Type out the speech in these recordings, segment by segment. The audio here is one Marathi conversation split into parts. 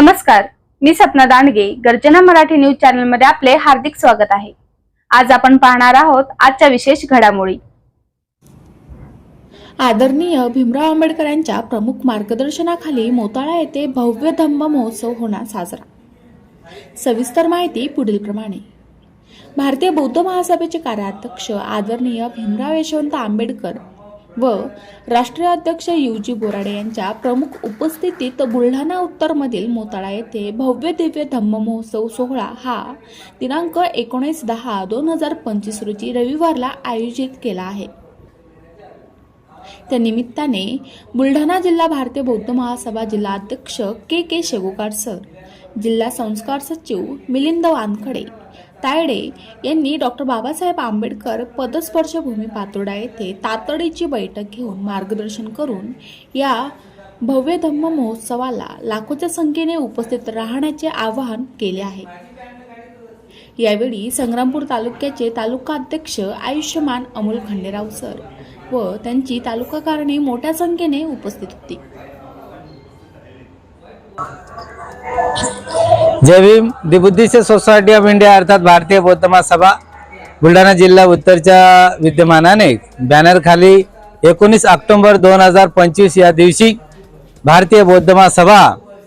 नमस्कार मी सपना दांडगे गर्जना मराठी न्यूज चॅनलमध्ये आपले हार्दिक स्वागत आहे. आज आपण पाहणार आहोत आजच्या विशेष घडामोडी. आदरणीय भीमराव आंबेडकर यांच्या प्रमुख मार्गदर्शनाखाली मोताळा येथे भव्य धम्म महोत्सव होणार साजरा. सविस्तर माहिती पुढीलप्रमाणे भारतीय बौद्ध महासभेचे कार्याध्यक्ष आदरणीय भीमराव यशवंत आंबेडकर व राष्ट्रीय अध्यक्ष युजी बोराडे यांच्या प्रमुख उपस्थितीत बुलढाणा उत्तरमधील मोताळा येथे भव्य दिव्य धम्म महोत्सव सोहळा हा दिनांक एकोणीस दहा दोन हजार पंचवीस रोजी रविवारला आयोजित केला आहे. त्या निमित्ताने बुलढाणा जिल्हा भारतीय बौद्ध महासभा जिल्हा अध्यक्ष के के शेगोकार सर जिल्हा संस्कार सचिव मिलिंद वानखडे तायडे यांनी डॉक्टर बाबासाहेब आंबेडकर पदस्पर्श भूमी पातोडा येथे तातडीची बैठक घेऊन मार्गदर्शन करून या भव्य धम्म महोत्सवाला लाखोच्या संख्येने उपस्थित राहण्याचे आवाहन केले आहे. यावेळी संग्रामपूर तालुक्याचे तालुका अध्यक्ष आयुष्यमान अमोल खंडेराव सर व त्यांची तालुका कारणे मोठ्या संख्येने उपस्थित होती. जय Bhim. The Buddhist society of India अर्थात भारतीय बौद्ध महासभा बुलढाणा जिल्हा उत्तरच्या विद्यमानाने बॅनर खाली एकोणीस ऑक्टोबर दोन हजार पंचवीस या दिवशी भारतीय बौद्ध महासभा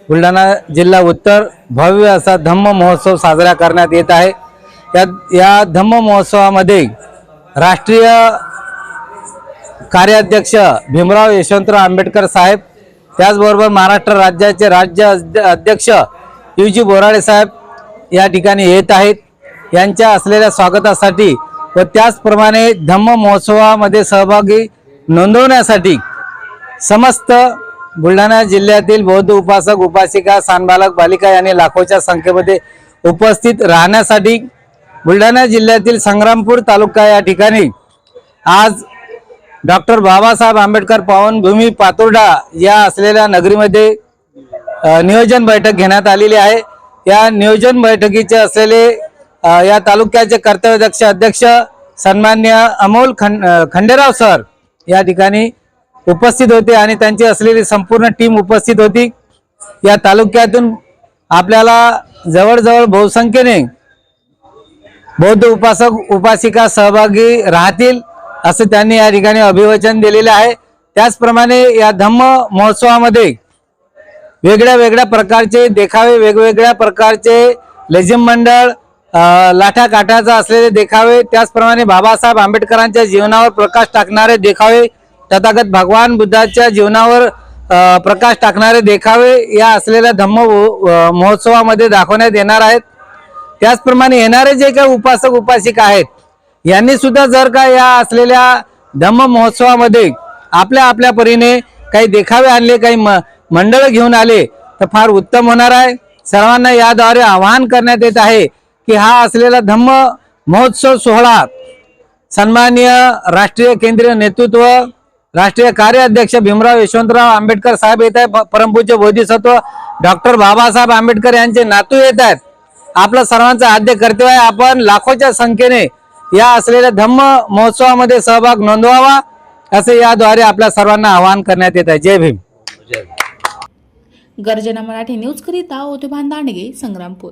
बुलढाणा जिल्हा उत्तर भव्य असा धम्म महोत्सव साजरा करण्यात येत आहे. या या धम्म महोत्सवामध्ये राष्ट्रीय कार्याध्यक्ष भीमराव यशवंतराव आंबेडकर साहेब त्याचबरोबर महाराष्ट्र राज्याचे राज्य अध्य- अध्यक्ष युजी बोराडे साहेब या ठिकाणी येत आहेत. यांच्या असलेल्या स्वागतासाठी व त्याचप्रमाणे धम्म महोत्सवामध्ये सहभागी नोंदवण्यासाठी समस्त बुलढाणा जिल्ह्यातील बौद्ध उपासक उपासिका सानबालक बालिका यांनी लाखोच्या संख्येमध्ये उपस्थित राहण्यासाठी बुलढाणा जिल्ह्यातील संग्रामपूर तालुका या ठिकाणी आज डॉक्टर बाबासाहेब आंबेडकर पावनभूमी पातोर्डा या असलेल्या नगरीमध्ये नियोजन बैठक घेण्यात आलेली आहे. या नियोजन बैठकीचे असलेले या तालुक्याचे कर्तव्यदक्ष अध्यक्ष सन्मान्य अमोल खंड खंडेराव सर या ठिकाणी उपस्थित होते आणि त्यांची असलेली संपूर्ण टीम उपस्थित होती. या तालुक्यातून आपल्याला जवळजवळ बहुसंख्येने बौद्ध उपासक उपासिका सहभागी राहतील. असं त्यांनी या ठिकाणी अभिवचन दिलेलं आहे. त्याचप्रमाणे या धम्म महोत्सवामध्ये वेगळ्या वेगळ्या प्रकारचे देखावे वेगवेगळ्या प्रकारचे लेझिम मंडळ लाठा काठाचा असलेले देखावे त्याचप्रमाणे बाबासाहेब आंबेडकरांच्या जीवनावर प्रकाश टाकणारे देखावे तथागत भगवान बुद्धाच्या जीवनावर प्रकाश टाकणारे देखावे या असलेल्या धम्म महोत्सवामध्ये दाखवण्यात येणार आहेत. त्याचप्रमाणे येणारे जे काही उपासक उपासिका आहेत यांनी सुद्धा जर का या असलेल्या धम्म महोत्सवामध्ये आपल्या आपल्या परीने काही देखावे आणले काही म मंडळ घेऊन आले तर फार उत्तम होणार आहे. सर्वांना याद्वारे आवाहन करण्यात येत आहे की हा असलेला धम्म महोत्सव सोहळा सन्माननीय राष्ट्रीय केंद्रीय नेतृत्व राष्ट्रीय कार्याध्यक्ष भीमराव यशवंतराव आंबेडकर साहेब येत आहे प- परमपूज्य बोधिसत्व डॉक्टर बाबासाहेब आंबेडकर यांचे नातू येत आहेत. आपलं सर्वांचं आद्य कर्तव्य आहे. आपण लाखोच्या संख्येने या असलेल्या धम्म महोत्सवामध्ये सहभाग नोंदवावा असे याद्वारे आपल्या सर्वांना आवाहन करण्यात येत आहे. जय भीम. गर्जना मराठी न्यूज करिता ओधोभान दांडगे संग्रामपूर.